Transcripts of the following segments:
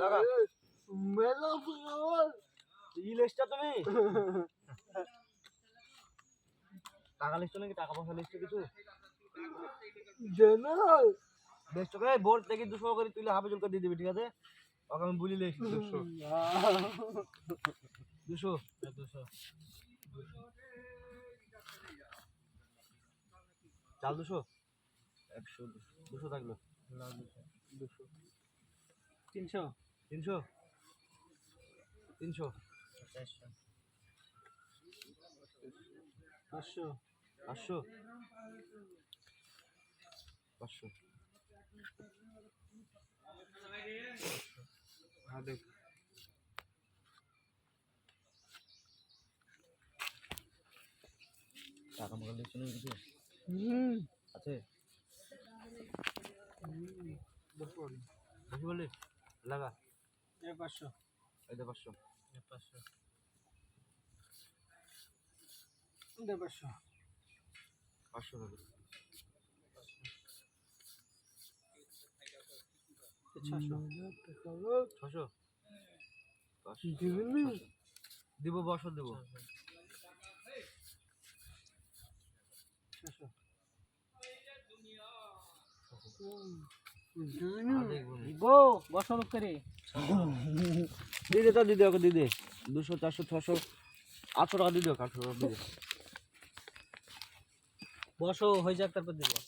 লাগা মেলা ফুল ইলেসটা তুমি? টাকা লিস্ট নাকি টাকা পয়সা লিস্ট কিছু? জেনারেল বেশ তোকে বোর্ড থেকে দুশো করে তুলে হাফে জল দিয়ে দিবি ঠিক আছে? ওকে আমি বলি লিস্ট দুশো। দুশো? দুশো চাল দুশো? একশো দুশো। থাকল। দুশো। তিনশো? তিনশো? তিনশো? চারশো। পাঁচশো? পাঁচশো? পাঁচশো। হ্যাঁ দেখ। টাকা দিচ্ছ না কিছু? আছে? বেশি লাগা। পাঁচশো। দে পাঁচশো। এ পাঁচশো। দে পাঁচশো। পাঁচশো এ ছশো। দিবি? দিব বছর দেব। গো বছর করে। দিয়ে দে তা দিয়ে দে ওকে দিয়ে দে দুশো চারশো ছশো আটশো টাকা দিয়ে দে ওকে, আটশো টাকা দিয়ে দে বসো হয়ে যাক তারপর দেবো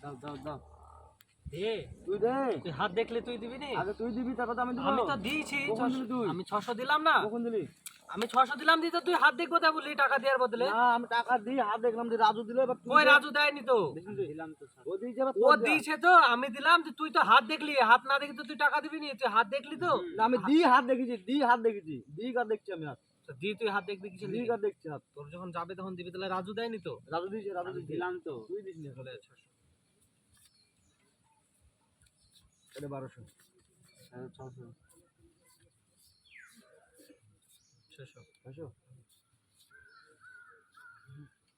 দাও দাও দাও। দে। তুই দে। তুই হাত দেখলে তুই দিবি নি? আগে তুই দিবি তারপর আমি আমি তো দিয়েছি ছশো- আমি ছশো দিলাম না। কখন দিলি? আমি ছশো দিলাম দিতে তুই হাত দেখব তা বললি টাকা দেওয়ার বদলে। না আমি টাকা দিই হাত দেখলাম যে রাজু দিল এবার তুই ওই রাজু দেয়নি তো? দিলাম তো ও দিয়েছে ও দিয়েছে তো আমি দিলাম যে তুই তো হাত দেখলি হাত না দেখি তো তুই টাকা দিবি নি তুই হাত দেখলি তো? না, আমি দি হাত দেখেছি দি হাত দেখেছি দি কার দেখছি আমি হাত? তো দি তুই হাত দেখবি কিছু দি কার দেখছি হাত? তোর যখন যাবে তখন দিবি তাহলে রাজু দেয়নি তো? রাজু দিয়েছে রাজু দিলাম তো। তুই দিস নি। চলে ছশো এটা বারোশো। ছশো ছশো ছশো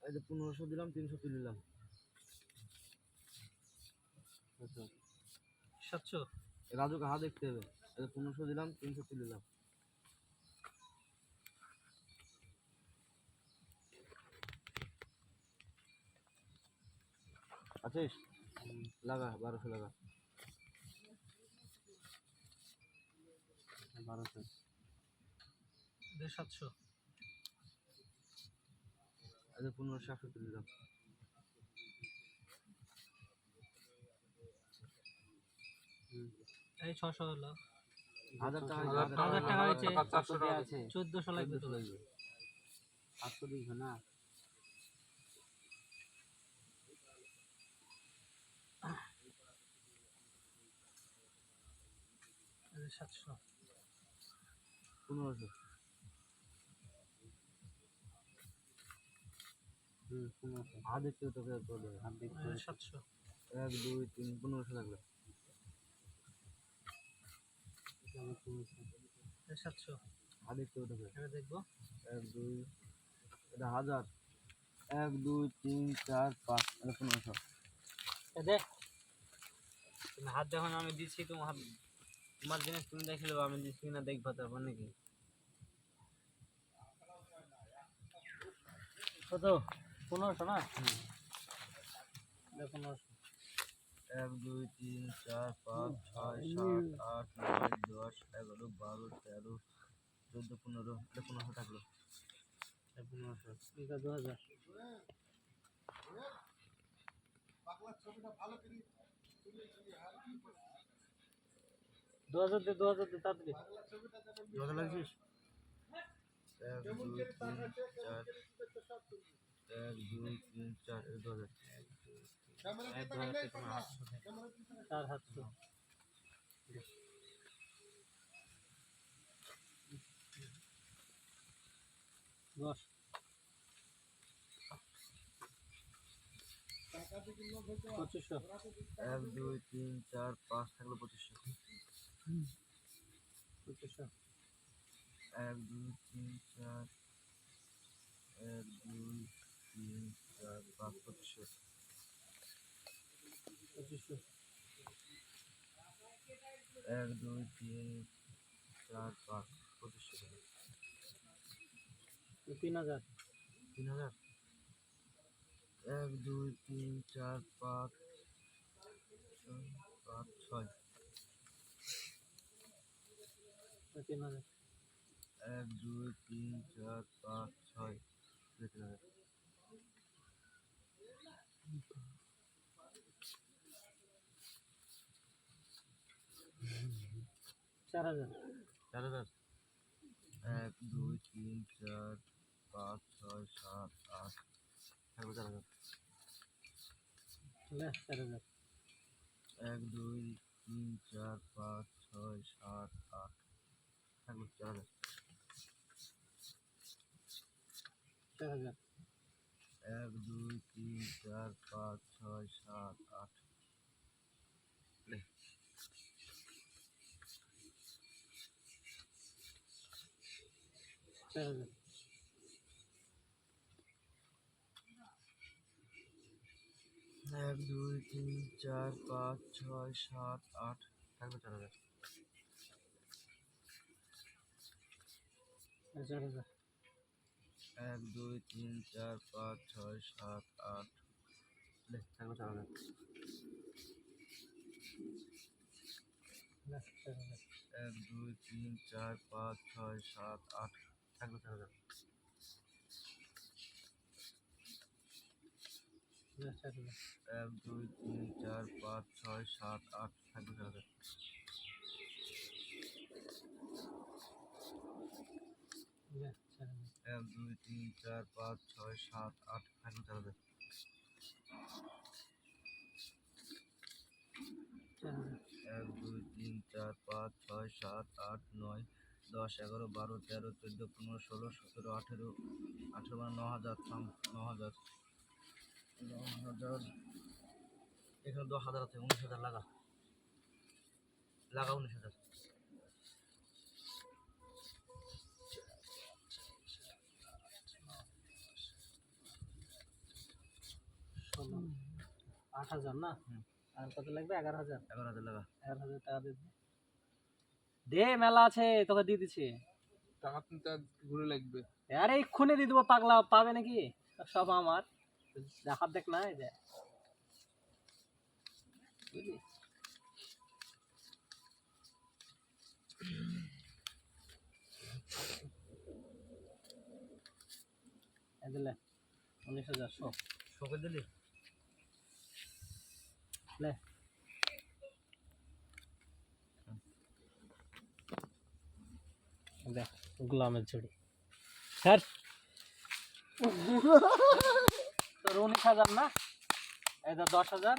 এই যে পনেরোশো দিলাম তিনশো তুলে নিলাম। সাতশো? রাজুকে হাত দেখতে হবে। এই যে পনেরোশো দিলাম তিনশো তুলে নিলাম। আছিস? লাগা বারোশো লাগা। বারোশো। দেড় সাতশো এই পনেরোশো একশো তুলে নিলাম এই ছশো হলো। হাজার টাকা হয়েছে। চারশো টাকা আছে। চোদ্দশো লাগবে তো। সাতশো দিয়েছ না? সাতশো। পনেরোশো হুম পনেরোশো হাত দেখতে তোকে তোদের হাত দেখতে সাতশো। এক দুই তিন পনেরোশো লাগল সাতশো। হাত দেখতে তোকে। এবার দেখব। এক দুই এটা হাজার। এক দুই তিন চার পাঁচ এটা পনেরোশো। এ দেখ তুমি হাত যখন আমি দিচ্ছি তোমার হাত তোমার জিনিস তুমি দেখে নেব আমি দিচ্ছি কিনা দেখব তারপর নাকি? কত? পনেরোশো না? পনেরোশো। এক দুই তিন চার পাঁচ ছয় সাত আট নয় দশ এগারো বারো তেরো চোদ্দ পনেরো এটা পনেরোশো থাকল। পনেরোশো। আছে দু হাজার। দু হাজার দে দু হাজার দে তাড়াতাড়ি। কত লাগছিস এক দুই তিন চার। এক দুই তিন চার এই দু হাজার এই দু হাজার তোমার আটশো চার সাতশো দশ পঁচিশশো। এক দুই তিন চার পাঁচ থাকল পঁচিশশো। পঁচিশশো। এক এক দুই তিন চার পঁচিশশো পঁচিশশো এক দুই তিন চার পাঁচ পঁচিশশো টাকা তিন হাজার। তিন হাজার এক, দুই, তিন, চার, পাঁচ পাঁচ ছয়। তিন হাজার এক দুই তিন চার পাঁচ ছয় তিন হাজার চার হাজার। চার হাজার? এক দুই তিন চার পাঁচ ছয় সাত আট থাকবে চার হাজার। চার হাজার। এক দুই তিন চার পাঁচ ছয় সাত আট থাকবে চার হাজার। চার হাজার। এক দুই তিন চার পাঁচ ছয় সাত আট। এক দুই তিন চার পাঁচ ছয় সাত আট থাকবে চার হাজার। চার হাজার। এক দুই তিন চার পাঁচ ছয় সাত আট। থাকবে চার হাজার। লে চার হাজার। এক দুই তিন চার পাঁচ ছয় সাত আট। থাকবে হাজার এক, দুই, তিন, চার, পাঁচ, ছয়, সাত, আট, থাকবে হাজার এক, দুই, তিন, চার, পাঁচ, ছয়, সাত, আট, থাকবে হাজার এক, দুই, তিন, চার, পাঁচ, ছয়, সাত, আট, নয় দশ এগারো বারো তেরো চোদ্দ পনেরো ষোলো সতেরো আঠেরো আঠেরো মানে ন হাজার ন হাজার ন হাজার এখানে দশ হাজার আছে উনিশ হাজার লাগা। লাগা উনিশ হাজার। আট হাজার না। আর কত লাগবে? এগারো হাজার। এগারো হাজার লাগা। এগারো হাজার টাকা দিয়ে দে। মেলা আছে তোকে দিয়ে দিচ্ছি। টাকা কিন্তু ঘুরে লাগবে। আরে এক্ষুনি দিয়ে দেবো পাগলা পাবে নাকি? সব আমার। হাত দেখ না এই যে। দিলে উনিশ হাজার সব শোকে দিলি? লে। দেখ গোলামের ঝুড়ি স্যার তোর উনিশ হাজার না? এটা দশ হাজার।